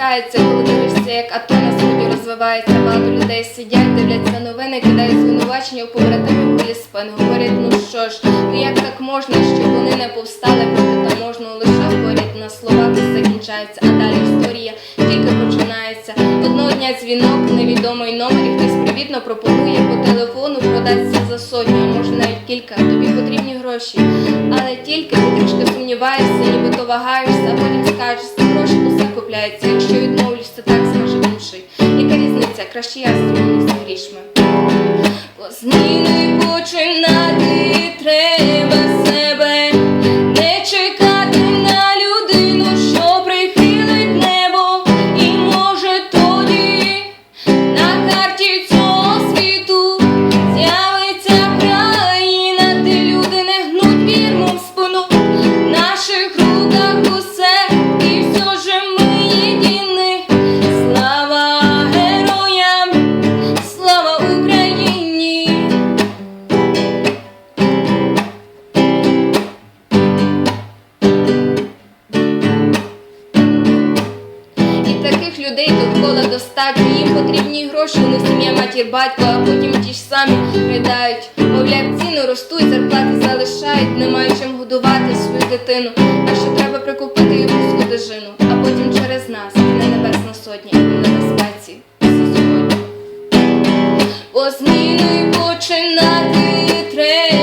відчувається, коли дивишся, як АТО на сході розвивається. Багато людей сидять, дивляться новини, кидають звинувачення у побратимів голі спин. Говорять, ну що ж, ну як так можна, щоб вони не повстали проти таможного лише говорять на словах і закінчається, а далі історія тільки починається. Одного дня дзвінок, невідомий номер, і хтось привітно пропонує по телефону продатися за сотню, а може навіть кілька. Тобі потрібні гроші, але тільки ти трішки сумніваєшся, нібито вагаєшся, а потім скажеш, гроші усе. Якщо відмовлюся, так скаже інший. Яка різниця? Краще я змінюся грішми. Бо зміни людей довкола достатньо. Їм потрібні гроші, вони сім'я, матір, батько, а потім ті ж самі ридають. Мовляв, ціни ростуть, зарплати залишають, немає чим годувати свою дитину. А що треба прикупити якусь одежину, а потім через нас не небесна сотня, і небезпеці. Всі сьогодні. Бо зміни починати треба